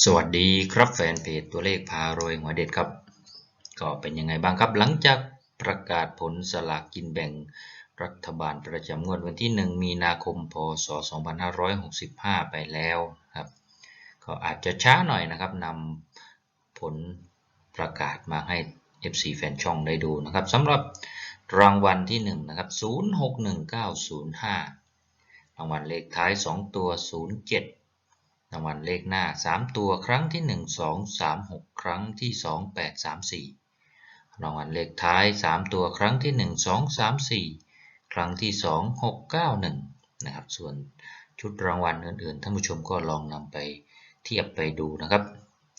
สวัสดีครับแฟนเพจตัวเลขพารวยหัวเด็ดครับ ก็เป็นยังไงบ้างครับหลังจากประกาศผลสลากกินแบ่งรัฐบาลประจำงวดวันที่ 1 มีนาคม พศ 2565 ไปแล้วครับ ก็อาจจะช้าหน่อยนะครับนำผลประกาศมาให้ FC แฟนช่องได้ดูนะครับสำหรับรางวัลที่1นะครับ061905 รางวัลเลขท้าย 2 ตัว 07 รางวัลเลขหน้า 3 ตัวครั้งที่ 1 2 3 6 ครั้งที่ 2 8 3 4 รางวัลเลขท้าย 3 ตัวครั้งที่ 1 2 3 4 ครั้งที่ 2 6 9 1 นะครับ ส่วนชุดรางวัลอื่นๆ ท่านผู้ชมก็ลองนำไปเทียบไปดูนะครับ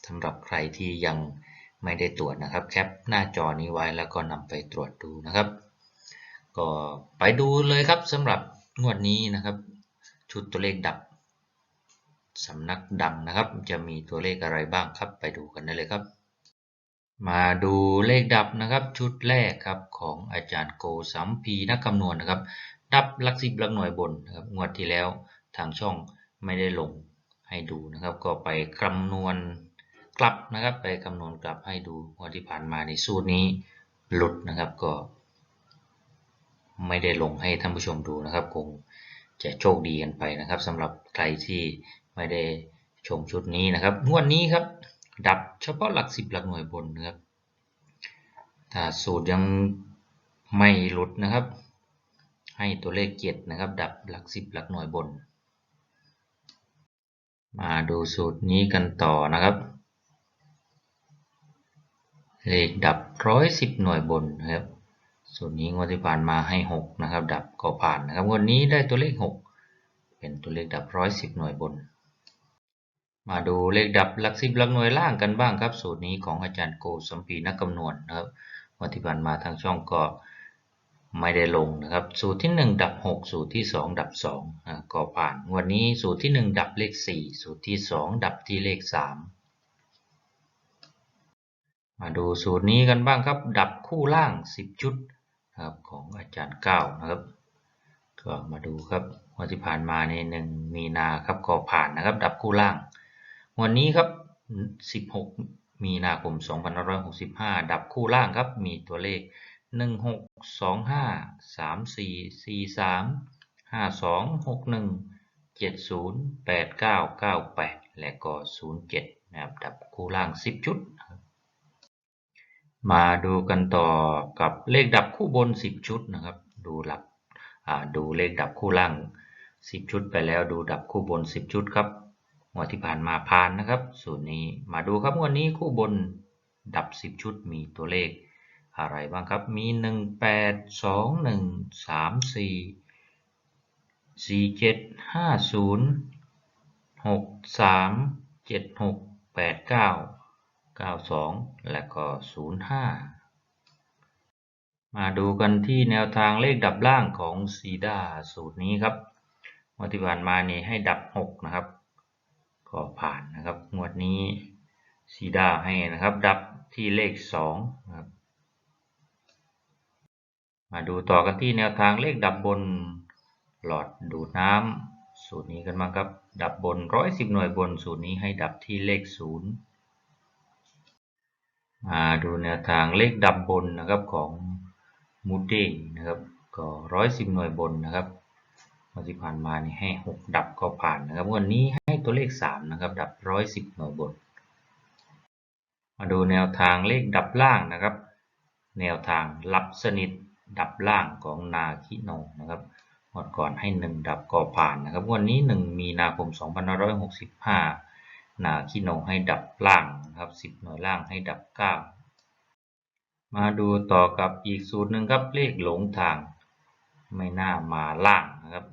สำหรับใครที่ยังไม่ได้ตรวจนะครับแคปหน้าจอนี้ไว้แล้วก็นำไปตรวจดูนะครับ ก็ไปดูเลยครับสำหรับงวดนี้นะครับ ชุดตัวเลขดับ สำนักดังนะครับ จะมีตัวเลขอะไรบ้างครับ ไปดูกันได้เลยครับ มาดูเลขดับนะครับ ชุดแรกครับของอาจารย์โกสัมพีนักคำนวณนะครับ ดับหลักสิบหลักหน่วยบนนะครับงวดที่แล้วทางช่องไม่ได้ลงให้ดูนะครับ ก็ไปคำนวณกลับนะครับ ไปคำนวณกลับให้ดูงวดที่ผ่านมาในสูตรนี้หลุดนะครับก็ ไม่ได้ลงให้ท่านผู้ชมดูนะครับ คงจะโชคดีกันไปนะครับสำหรับใครที่ ไม่ได้ชมชุดนี้นะครับงวดนี้ครับ ดับเฉพาะหลักสิบหลักหน่วยบนนะครับถ้าสูตรยังไม่หลุดนะครับ ให้ตัวเลขเจ็ดนะครับ ดับหลักสิบหลักหน่วยบน มาดูสูตรนี้กันต่อนะครับ เลขดับร้อยสิบหน่วยบนนะครับส่วนนี้งวดที่ผ่านมาให้ 6 นะครับ ดับก็ผ่านนะครับ วันนี้ได้ตัวเลข 6 เป็นตัวเลขดับร้อยสิบหน่วยบน มาดูเลขดับหลักสิบหลักหน่วยล่างกันบ้างครับ สูตรนี้ของอาจารย์โกสัมพีนักคำนวณนะครับวันที่ผ่านมาทางช่องก็ไม่ได้ลงนะครับ สูตรที่ 1 ดับ 6 สูตรที่ 2 ดับ2นะก็ผ่านวันนี้สูตรที่ 1 ดับเลข 4 สูตรที่ 2 ดับที่เลข 3 มาดูสูตรนี้กันบ้างครับ ดับคู่ล่าง 10 ชุดนะครับของอาจารย์เก้านะครับก็มาดูครับวันที่ผ่านมาในหนึ่งมีนาครับก็ผ่านนะครับ ดับคู่ล่าง วันนี้ครับ 16 มีนาคม 2565 ดับคู่ล่างครับ มีตัวเลข 1625 3443 5261 70 8998 และก็ 07 นะครับ ดับคู่ล่าง 10 ชุด มาดูกันต่อกับเลขดับคู่บน 10 ชุดนะครับ ดูหลักดูเลขดับคู่ล่าง 10 ชุดไปแล้วดูดับคู่บน 10 ชุดครับ งวดที่ผ่านมาผ่านนะครับ สูตรนี้มาดูครับวันนี้คู่บนดับ 10 ชุดมีตัวเลข อะไรบ้างครับ มี 1 8 2 1 3 4 4 7 5 0 6 3 7 6 8 9 92 และก็ 05 มาดูกันที่แนวทางเลขดับล่างของซีดาสูตรนี้ครับงวดที่ผ่านมานี่ให้ดับ 6 นะครับ นี้ซีดาให้นะครับ ดับที่เลข2นะครับมาดูต่อกันที่แนวทางเลขดับบนหลอดดูดน้ำสูตรนี้กันบ้าครับ ดับบน 110 หน่วยบนสูตรนี้ให้ดับที่เลข 0 มาดูแนวทางเลขดับบนนะครับของมูดดี้นะครับก็ร้อยสิบหน่วยบนนะครับ วันที่ผ่านมานี่ให้หกดับก็ผ่านนะครับ วันนี้ให้ตัวเลขสามนะครับ ดับร้อยสิบหน่วยบน มาดูแนวทางเลขดับล่างนะครับ แนวทางลับสนิทดับล่างของนาคิโนนะครับหมดก่อนให้หนึ่งดับก็ผ่านนะครับ วันนี้หนึ่งมีนาคมสองพันห้าร้อยหกสิบห้านาคิโนให้ดับล่างนะครับสิบหน่วยล่างให้ดับเก้ามาดูต่อกับอีกสูตรหนึ่งครับเลขหลงทางไม่น่ามาล่างนะครับ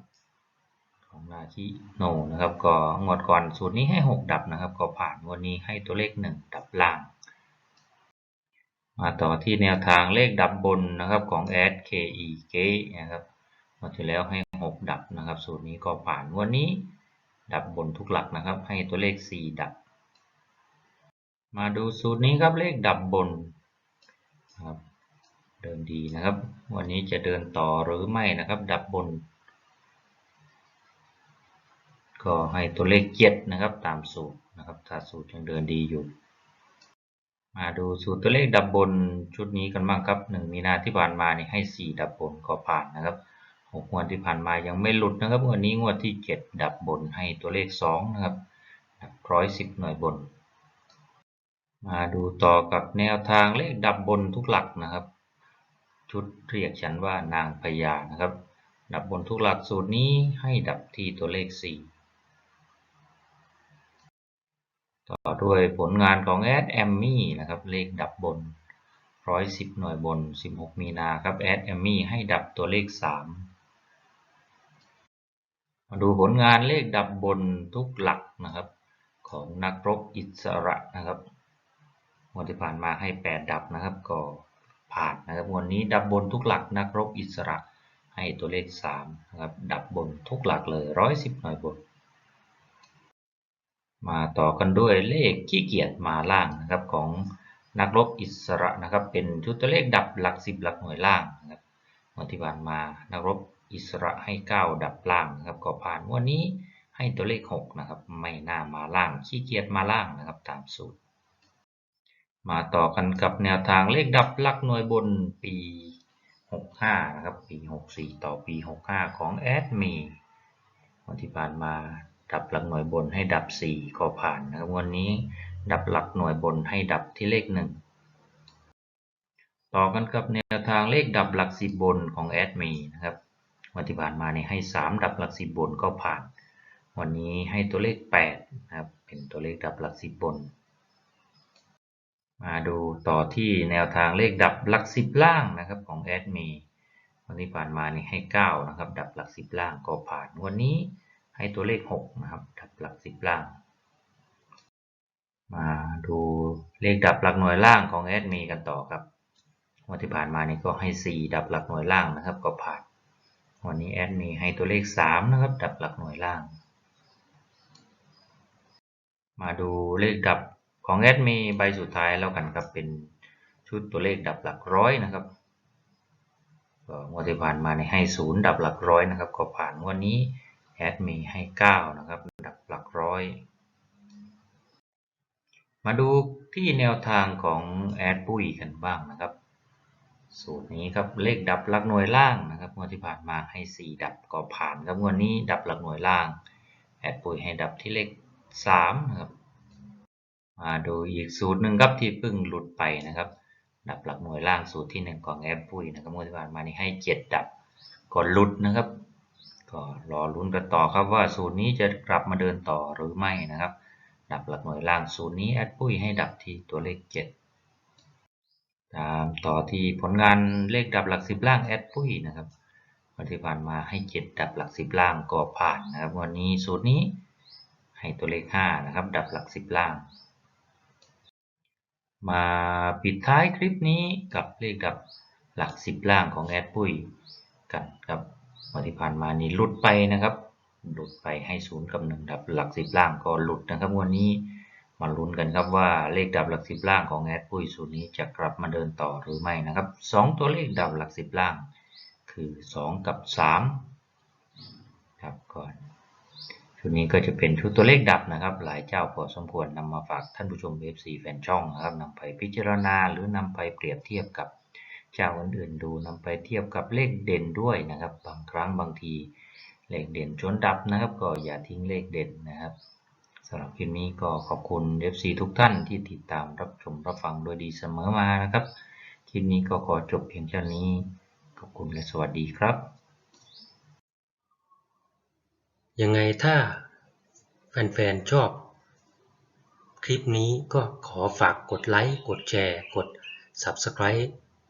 ของนาคิโนนะครับก็งวดก่อนสูตรนี้ให้หกดับนะครับ ก็ผ่านวันนี้ให้ตัวเลขหนึ่งดับล่าง มาต่อที่แนวทางเลขดับบนนะครับของแอด KE เกนะครับมาที่แล้วให้หกดับนะครับ สูตรนี้ก็ผ่านวันนี้ ดับบนทุกหลักนะครับ ให้ตัวเลข 4 ดับ มาดูสูตรนี้ครับเลขดับบนครับเดินดีนะครับ วันนี้จะเดินต่อหรือไม่นะครับ ดับบน ก็ให้ตัวเลข7นะครับตามสูตรนะครับถ้าสูตรยังเดินดีอยู่ มาดูสูตรตัวเลขดับบนชุดนี้กันบ้างครับหนึ่งมีนาที่ผ่านมานี่ให้สี่ดับบนก็ผ่านนะครับหกงวดที่ผ่านมายังไม่หลุดนะครับวดนี้งวดที่เจ็ดดับบนให้ตัวเลขสองนะครับดับร้อยสิบหน่วยบน มาดูต่อกับแนวทางเลขดับบนทุกหลักนะครับ ชุดเรียกฉันว่านางพญานะครับ ดับบนทุกหลักสูตรนี้ให้ดับที่ตัวเลขสี่ ต่อด้วยผลงานของแอดแอมมี่นะครับเลขดับบน 110 หน่วยบน 16 มีนาครับแอดแอมมี่ให้ดับตัวเลข 3 มาดูผลงานเลขดับบนทุกหลักนะครับของนักรบอิสระนะครับวันที่ผ่านมาให้ 8 ดับนะครับก็ผ่านนะครับวันนี้ดับบนทุกหลักนักรบอิสระให้ตัวเลข3นะครับดับบนทุกหลักเลย 110 หน่วยบน มาต่อกันด้วยเลขขี้เกียจมาล่างนะครับของนักรบอิสระนะครับ เป็นชุดตัวเลขดับหลัก10หลักหน่วยล่างนะครับวันที่ผ่านมานักรบอิสระให้ 9 ดับล่างนะครับก็ผ่านวันนี้ให้ตัวเลข 6 นะครับ ไม่น่ามาล่างขี้เกียจมาล่างนะครับตามสูตร มาต่อกันกับแนวทางเลขดับหลักหน่วยบนปี 65 นะครับ ปี 64 ต่อปี 65 ของแอดมีวันที่ผ่านมา ดับหลักหน่วยบนให้ดับ 4 ก็ผ่านนะครับวันนี้ดับหลักหน่วยบนให้ดับที่เลข 1 ต่อกันกับแนวทางเลขดับหลัก 10 บนของแอดมีนะครับวันที่ผ่านมานี่ให้ 3 ดับหลัก 10 บนก็ผ่าน วันนี้ให้ตัวเลข8นะครับเป็นตัวเลขดับหลัก 10 บน มาดูต่อที่แนวทางเลขดับหลัก 10 ล่างนะครับของแอดมีวันที่ผ่านมานี่ให้ 9 นะครับ ดับหลัก 10 ล่างก็ผ่านวันนี้ ให้ตัวเลข 6 นะครับ ดับหลัก 10 ล่าง มาดูเลขดับหลักหน่วยล่างของแอดมีกันต่อครับวันที่ผ่านมานี่ก็ให้ 4 ดับหลักหน่วยล่างนะครับ ก็ผ่าน วันนี้แอดมีให้ตัวเลข 3 นะครับ ดับหลักหน่วยล่าง มาดูเลขดับของแอดมีใบสุดท้ายแล้วกันครับ เป็นชุดตัวเลขดับหลักร้อยนะครับก็งวดที่ผ่านมาในให้ศูนย์ดับหลักร้อยนะครับ ก็ผ่านวันนี้ แอดมีให้เก้านะครับดับหลักร้อย มาดูที่แนวทางของแอดปุ้ยกันบ้างนะครับ สูตรนี้ครับเลขดับหลักหน่วยล่างนะครับงวดที่ผ่านมาให้ 4 ดับก็ผ่านครับงวดนี้ดับหลักหน่วยล่างแอดปุ้ยให้ดับที่เลข3นะครับมาดูอีกสูตรหนึ่งครับที่เพิ่งหลุดไปนะครับ ดับหลักหน่วยล่างสูตรที่ 1 ของแอปปุ้ยนะครับงวดที่ผ่านมานี่ให้ 7 ดับก่อนหลุดนะครับ ก็รอลุ้นกันต่อครับว่าสูตรนี้จะกลับมาเดินต่อหรือไม่นะครับ ดับหลักหน่วยล่างสูตรนี้แอดปุ้ยให้ดับที่ตัวเลข 7 ตามต่อที่ผลงานเลขดับหลัก 10 ล่างแอดปุ้ยนะครับวันที่ผ่านมาให้ 7 ดับหลัก 10 ล่างก็ผ่านนะครับ วันนี้สูตรนี้ให้ตัวเลข 5 นะครับ ดับหลัก 10 ล่าง มาปิดท้ายคลิปนี้กับเลขดับหลัก 10 ล่างของแอดปุ้ยกันครับ วันที่ผ่านมานี้หลุดไปนะครับ หลุดไปให้ศูนย์กับ1ดับหลัก10ล่างก็หลุดนะครับ วันนี้มาลุ้นกันครับว่าเลขดับหลัก10ล่างของแอดปุ้ยสูตรนี้จะกลับมาเดินต่อหรือไม่นะครับ2ตัวเลขดับหลัก10ล่าง คือ2กับ3ครับก่อนชุดนี้ก็จะเป็นชุดตัวเลขดับนะครับ หลายเจ้าพอสมควรนำมาฝากท่านผู้ชม FC แฟนช่องนะครับนำไปพิจารณาหรือนำไปเปรียบเทียบกับ เจ้าอื่นๆดูนำไปเทียบกับเลขเด่นด้วยนะครับ บางครั้งบางทีเลขเด่นชนดับนะครับ ก็อย่าทิ้งเลขเด่นนะครับสำหรับคลิปนี้ก็ขอบคุณ FC ทุกท่านที่ติดตามรับชมรับฟังโดยดีเสมอมานะครับ คลิปนี้ก็ขอจบเพียงเท่านี้ ขอบคุณและสวัสดีครับ ยังไงถ้าแฟนๆชอบ คลิปนี้ก็ขอฝากกดไลค์ กดแชร์ กด Subscribe